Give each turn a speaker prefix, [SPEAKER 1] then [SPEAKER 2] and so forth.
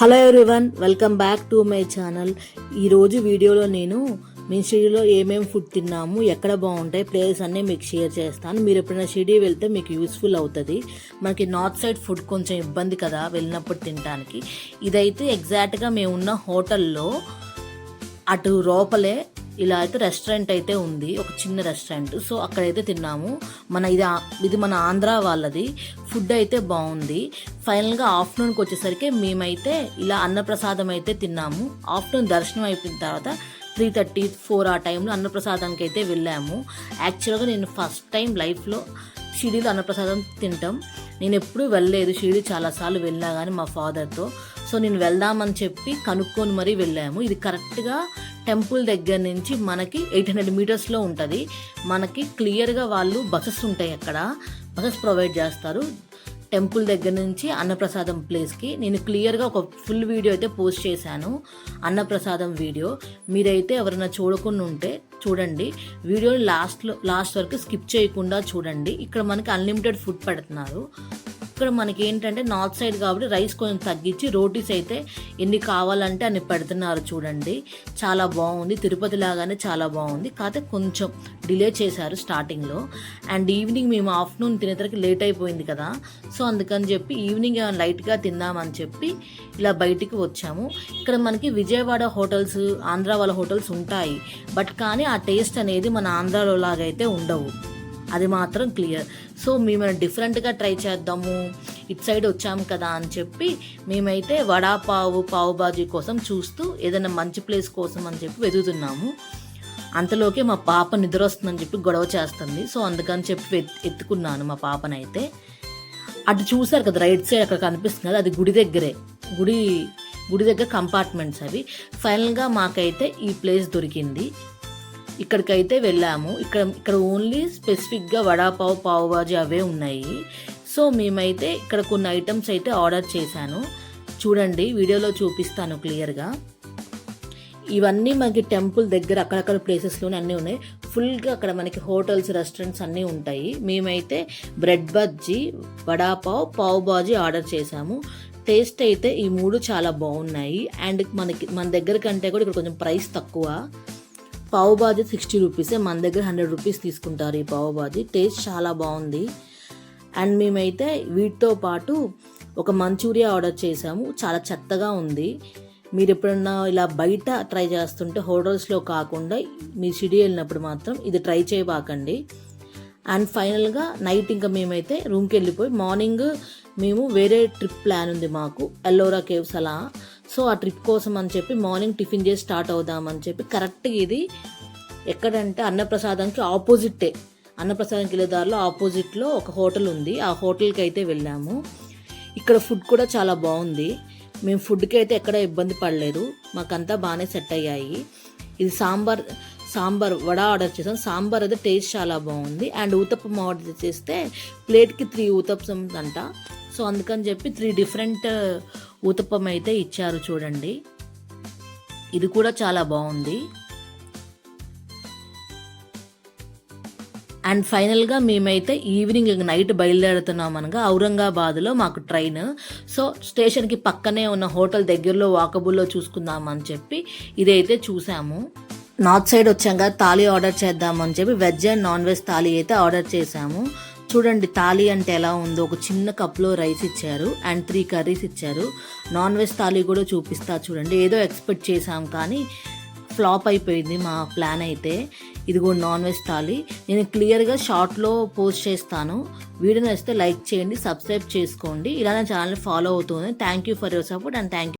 [SPEAKER 1] Hello everyone welcome back to my channel ఈరోజు వీడియోలో నేను మీ షిరిడీలో ఏమేమి ఫుడ్ తిన్నాము ఎక్కడ బాగుంటాయి ప్లేస్ అన్నీ మీకు షేర్ చేస్తాను. మీరు ఎప్పుడైనా షిరిడీ వెళ్తే మీకు యూస్ఫుల్ అవుతుంది. మనకి నార్త్ సైడ్ ఫుడ్ కొంచెం ఇబ్బంది కదా వెళ్ళినప్పుడు తినడానికి. ఇదైతే ఎగ్జాక్ట్గా మేము ఉన్న హోటల్లో అటు లోపలే ఇలా అయితే రెస్టారెంట్ అయితే ఉంది ఒక చిన్న రెస్టారెంట్ సో అక్కడైతే తిన్నాము. మన ఇది ఇది మన ఆంధ్ర వాళ్ళది. ఫుడ్ అయితే బాగుంది. ఫైనల్గా ఆఫ్టర్నూన్కి వచ్చేసరికి మేమైతే ఇలా అన్నప్రసాదం అయితే తిన్నాము. ఆఫ్టర్నూన్ దర్శనం అయిపోయిన తర్వాత త్రీ థర్టీ ఫోర్ ఆ టైంలో అన్నప్రసాదానికి అయితే వెళ్ళాము. యాక్చువల్గా నేను ఫస్ట్ టైం లైఫ్లో షిరిడీలో అన్నప్రసాదం తింటాం. నేను ఎప్పుడూ వెళ్ళలేదు. షిరిడి చాలాసార్లు వెళ్ళా కానీ మా ఫాదర్తో సో నేను వెళ్దామని చెప్పి కనుక్కొని మరీ వెళ్ళాము. ఇది కరెక్ట్గా టెంపుల్ దగ్గర నుంచి మనకి ఎయిట్ హండ్రెడ్ మీటర్స్లో ఉంటుంది. మనకి క్లియర్గా వాళ్ళు బసెస్ ఉంటాయి అక్కడ. బసెస్ ప్రొవైడ్ చేస్తారు. టెంపుల్ దగ్గర నుంచి అన్నప్రసాదం ప్లేస్కి. నేను క్లియర్గా ఒక ఫుల్ వీడియో అయితే పోస్ట్ చేశాను. అన్నప్రసాదం వీడియో. మీరైతే ఎవరైనా చూడకుండా ఉంటే చూడండి. వీడియోని లాస్ట్లో లాస్ట్ వరకు స్కిప్ చేయకుండా చూడండి. ఇక్కడ మనకి అన్లిమిటెడ్ ఫుడ్ పెడుతున్నారు. ఇక్కడ మనకి ఏంటంటే నార్త్ సైడ్ కాబట్టి రైస్ కొంచెం తగ్గించి రోటీస్ అయితే ఎన్ని కావాలంటే అన్ని పెడుతున్నారు చూడండి. చాలా బాగుంది. తిరుపతి లాగానే చాలా బాగుంది. కాకపోతే కొంచెం డిలే చేశారు స్టార్టింగ్లో. అండ్ ఈవినింగ్ మేము ఆఫ్టర్నూన్ తినేసరికి లేట్ అయిపోయింది కదా. సో అందుకని చెప్పి ఈవినింగ్ ఏమైనా లైట్గా తిందామని చెప్పి ఇలా బయటికి వచ్చాము. ఇక్కడ మనకి విజయవాడ హోటల్స్ ఆంధ్ర వాళ్ళ హోటల్స్ ఉంటాయి. బట్ కానీ ఆ టేస్ట్ అనేది మన ఆంధ్రాలో లాగైతే ఉండవు. అది మాత్రం క్లియర్ సో మేము డిఫరెంట్గా ట్రై చేద్దాము ఇటు సైడ్ వచ్చాము కదా అని చెప్పి మేమైతే వడాపావు పావు బాజీ కోసం చూస్తూ ఏదైనా మంచి ప్లేస్ కోసం అని చెప్పి వెతుకుతున్నాము. అంతలోకే మా పాప నిద్ర వస్తుందని చెప్పి గొడవ చేస్తుంది. సో అందుకని చెప్పి ఎత్తుకున్నాను మా పాపనైతే. అటు చూసారు కదా రైట్ సైడ్ అక్కడ కనిపిస్తుంది కదా అది గుడి దగ్గరే. గుడి గుడి దగ్గర కంపార్ట్మెంట్స్ అవి. ఫైనల్గా మాకైతే ఈ ప్లేస్ దొరికింది. ఇక్కడికైతే వెళ్ళాము. ఇక్కడ ఇక్కడ ఓన్లీ స్పెసిఫిక్గా వడాపావు పావు బాజీ అవే ఉన్నాయి. సో మేమైతే ఇక్కడ కొన్ని ఐటమ్స్ అయితే ఆర్డర్ చేశాను. చూడండి వీడియోలో చూపిస్తాను క్లియర్గా ఇవన్నీ మనకి టెంపుల్ దగ్గర అక్కడక్కడ ప్లేసెస్లోనే అన్నీ ఉన్నాయి. ఫుల్గా అక్కడ మనకి హోటల్స్ రెస్టారెంట్స్ అన్నీ ఉంటాయి. మేమైతే బ్రెడ్ బజ్జీ వడాపావ్ పావ్ బాజీ ఆర్డర్ చేశాము. టేస్ట్ అయితే ఈ మూడు చాలా బాగున్నాయి. అండ్ మనకి మన దగ్గర కంటే కూడా ఇక్కడ కొంచెం ప్రైస్ తక్కువ. పావు బాజీ సిక్స్టీ రూపీసే మన దగ్గర హండ్రెడ్ రూపీస్ తీసుకుంటారు ఈ పావు బాజీ. టేస్ట్ చాలా బాగుంది. అండ్ మేమైతే వీటితో పాటు ఒక మంచూరియా ఆర్డర్ చేసాము. చాలా చెత్తగా ఉంది. మీరు ఎప్పుడన్నా ఇలా బయట ట్రై చేస్తుంటే హోటల్స్లో కాకుండా మీ సిటీ వెళ్ళినప్పుడు మాత్రం ఇది ట్రై చేయబాకండి. అండ్ ఫైనల్గా నైట్ ఇంకా మేమైతే రూమ్కి వెళ్ళిపోయి మార్నింగ్ మేము వేరే ట్రిప్ ప్లాన్ ఉంది మాకు. ఎల్లోరా కేవ్స్ అలా. సో ఆ ట్రిప్ కోసం అని చెప్పి మార్నింగ్ టిఫిన్ చేసి స్టార్ట్ అవుదామని చెప్పి కరెక్ట్గా ఇది ఎక్కడంటే అన్నప్రసాదంకి ఆపోజిటే. అన్నప్రసాదంకి వెళ్ళే దారిలో ఆపోజిట్లో ఒక హోటల్ ఉంది. ఆ హోటల్కి అయితే వెళ్ళాము. ఇక్కడ ఫుడ్ కూడా చాలా బాగుంది. మేము ఫుడ్కి అయితే ఎక్కడ ఇబ్బంది పడలేదు. మాకంతా బాగానే సెట్ అయ్యాయి. ఇది సాంబార్ సాంబార్ వడ ఆర్డర్ చేసాం. సాంబార్ అయితే టేస్ట్ చాలా బాగుంది. అండ్ ఊతప్పం ఆర్డర్ చేస్తే ప్లేట్కి త్రీ ఊతప్పం అంట. సో అందుకని చెప్పి త్రీ డిఫరెంట్ ఊతప్పం అయితే ఇచ్చారు చూడండి. ఇది కూడా చాలా బాగుంది. అండ్ ఫైనల్గా మేమైతే ఈవినింగ్ నైట్ బయలుదేరుతున్నాం అనగా ఔరంగాబాద్లో మాకు ట్రైన్ సో స్టేషన్కి పక్కనే ఉన్న హోటల్ దగ్గరలో వాకబుల్లో చూసుకుందామని చెప్పి ఇదైతే చూసాము. నార్త్ సైడ్ వచ్చాక థాలీ ఆర్డర్ చేద్దామని చెప్పి veg and non veg thali అయితే ఆర్డర్ చేశాము. చూడండి థాలీ అంటే ఎలా ఉందో. ఒక చిన్న కప్లో రైస్ ఇచ్చారు అండ్ త్రీ కర్రీస్ ఇచ్చారు. నాన్ వెజ్ థాలీ కూడా చూపిస్తా చూడండి. ఏదో ఎక్స్పెక్ట్ చేసాం కానీ ఫ్లాప్ అయిపోయింది మా ప్లాన్ అయితే. ఇదిగో నాన్ వెజ్ థాలీ. నేను క్లియర్గా షార్ట్లో పోస్ట్ చేస్తాను. వీడియో నచ్చితే లైక్ చేయండి సబ్స్క్రైబ్ చేసుకోండి. ఇలానే ఛానల్ ఫాలో అవుతుంది thank you for your support and thank